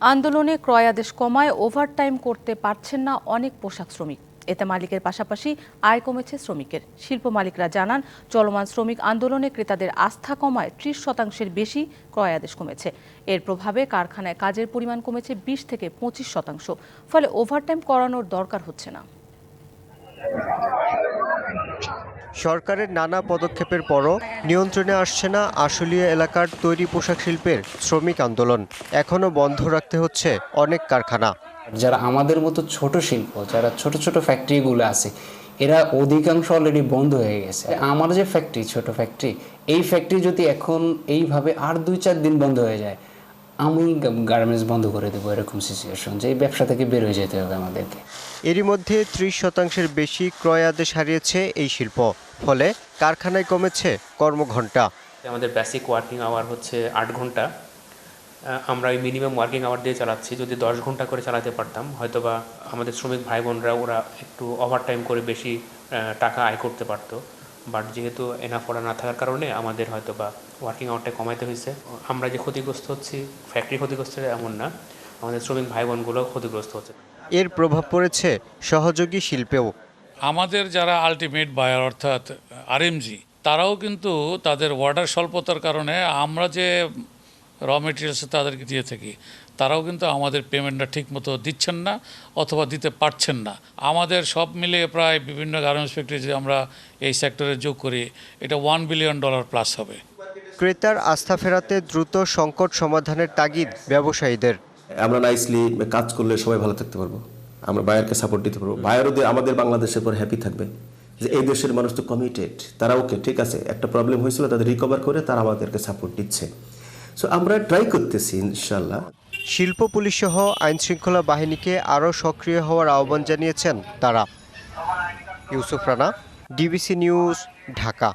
আন্দোলনে ক্রয় আদেশ কমায়, ওভারটাইম করতে পারছেন না অনেক পোশাক শ্রমিক। এতে মালিকের পাশাপাশি আয় কমেছে শ্রমিকের। শিল্প মালিকরা জানান, চলমান শ্রমিক আন্দোলনে ক্রেতাদের আস্থা কমায় ত্রিশ শতাংশের বেশি ক্রয় আদেশ কমেছে। এর প্রভাবে কারখানায় কাজের পরিমাণ কমেছে বিশ থেকে পঁচিশ শতাংশ। ফলে ওভারটাইম করানোর দরকার হচ্ছে না। সরকারের নানা পদক্ষেপের পরও নিয়ন্ত্রণে আসছে না আশুলিয়া এলাকার তৈরি পোশাক শিল্পের শ্রমিক আন্দোলন। এখনও বন্ধ রাখতে হচ্ছে অনেক কারখানা। যারা আমাদের মতো ছোট শিল্প, যারা ছোট ছোট ফ্যাক্টরিগুলো আছে, এরা অধিকাংশ অলরেডি বন্ধ হয়ে গেছে। আমার যে ফ্যাক্টরি ছোট ফ্যাক্টরি এই ফ্যাক্টরি যদি এখন এইভাবে আর দুই চার দিন বন্ধ হয়ে যায় আমি গার্মেন্টস বন্ধ করে দেবো এরকম সিচুয়েশন যে এই ব্যবসা থেকে বের হয়ে যেতে হবে আমাদেরকে। এরই মধ্যে ত্রিশ শতাংশের বেশি ক্রয় আদেশ হারিয়েছে এই শিল্প ফলে কারখানায় কমেছে কর্মঘণ্টা। আমাদের বেসিক ওয়ার্কিং আওয়ার হচ্ছে আট ঘণ্টা আমরা ওই মিনিমাম ওয়ার্কিং আওয়ার দিয়ে চালাচ্ছি যদি দশ ঘণ্টা করে চালাতে পারতাম হয়তোবা আমাদের শ্রমিক ভাই বোনরা ওরা একটু ওভারটাইম করে বেশি টাকা আয় করতে পারতো। বাট যেহেতু এনাফ অর্ডার না থাকার কারণে আমাদের হয়তো বা ওয়ার্কিং আওয়ারটা কমাইতে হয়েছে। আমরা যে ক্ষতিগ্রস্ত হচ্ছি ফ্যাক্টরি ক্ষতিগ্রস্ত এমন না। আমাদের শ্রমিক ভাই বোনগুলো ক্ষতিগ্রস্ত হচ্ছে। এর প্রভাব পড়েছে সহযোগী শিল্পেও। আমাদের যারা আলটিমেট বায়ার অর্থাৎ আরএমজি তারাও কিন্তু তাদের অর্ডার স্বল্পতার কারণে আমরা যে র মেটেরিয়ালস তাদেরকে দিয়ে থাকি। তারাও কিন্তু আমাদের পেমেন্টটা ঠিকমতো দিচ্ছেন না অথবা দিতে পারছেন না। আমাদের সব মিলিয়ে প্রায় বিভিন্ন গার্মেন্টস ফ্যাক্টরি যে আমরা এই সেক্টরে যোগ করি এটা ওয়ান বিলিয়ন ডলার প্লাস হবে। ক্রেতার আস্থা ফেরাতে দ্রুত সংকট সমাধানের তাগিদ ব্যবসায়ীদের। আমরা নাইসলি কাজ করলে সবাই ভালো থাকতে পারব। আমরা বায়ারকে সাপোর্ট দিতে পারব। বায়ারও আমাদের বাংলাদেশের পর হ্যাপি থাকবে। যে এই দেশের মানুষ তো কমিটেড তারা ওকে ঠিক আছে। একটা প্রবলেম হয়েছিল তাদের রিকভার করে তারা আমাদেরকে সাপোর্ট দিচ্ছে। সো আমরা ট্রাই করতেছি ইনশাল্লাহ শিল্প পুলিশ সহ আইনশৃঙ্খলা বাহিনীকে আরও সক্রিয় হওয়ার আহ্বান জানিয়েছেন তারা। Yusuf Rana, DBC news, Dhaka.